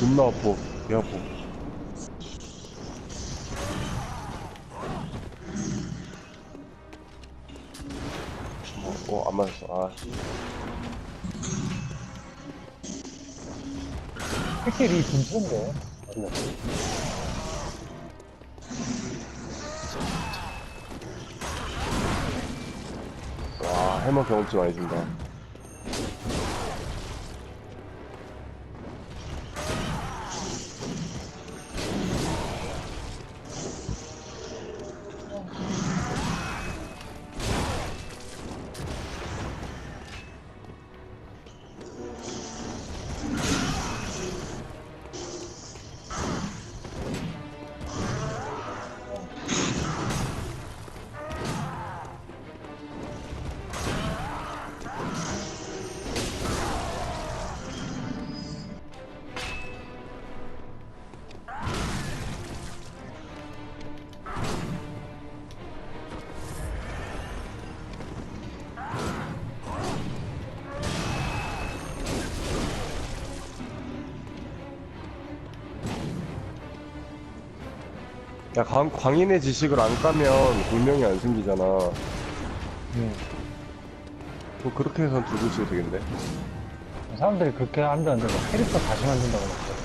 존나 아파. 개 아파. 어, 어, 안 맞았어. 아, 진짜인데. 어디 갔어? 와, 해머 경험치 많이 준다. 야, 광, 광인의 지식을 안 까면 불명이 안 생기잖아. 응. 뭐 그렇게 해선 두고 치도 되겠네. 사람들이 그렇게 한다는데 막 캐릭터 다시 만든다고 그랬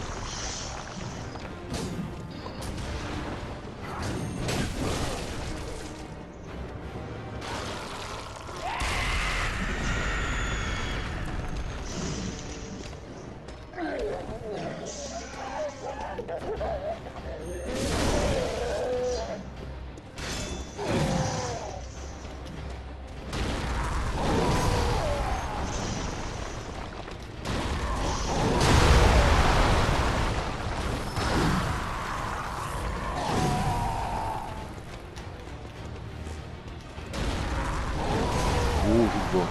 이거.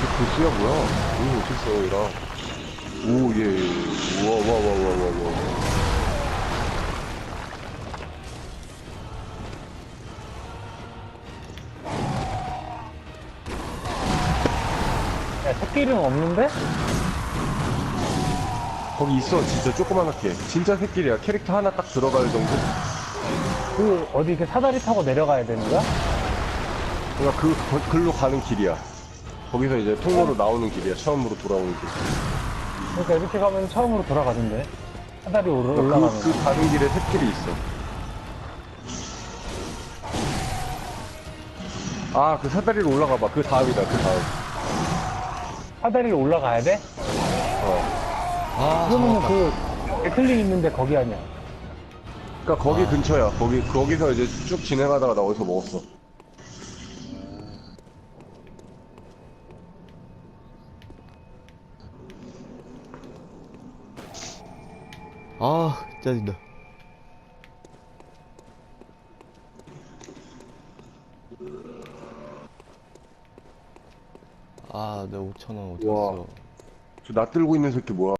그 보스야, 뭐야? 오, 어딨어, 얘랑. 오, 예, 예. 우와, 와, 와, 와, 와, 와. 야, 새끼는 없는데? 거기 있어, 진짜 조그맣게. 진짜 새끼리야. 캐릭터 하나 딱 들어갈 정도? 그, 어디 이렇게 사다리 타고 내려가야 되는 거야? 그러니까 그, 거- 글로 가는 길이야. 거기서 이제 통로로 나오는 길이야. 처음으로 돌아오는 길. 그러니까 이렇게 가면 처음으로 돌아가던데. 사다리 오르, 그러니까 올라가면. 그, 그 가는 길에 샛길이 있어. 아, 그 사다리로 올라가 봐. 그 다음이다, 그 다음. 사다리로 올라가야 돼? 어. 아, 그러면 잡았다. 그, 애틀링 있는데 거기 아니야. 그니까 거기 아. 근처야. 거기, 거기서 이제 쭉 진행하다가 나 어디서 먹었어. 아, 짜증나. 아, 내 5천원 어디 와. 갔어? 저나 들고 있는 새끼 뭐야?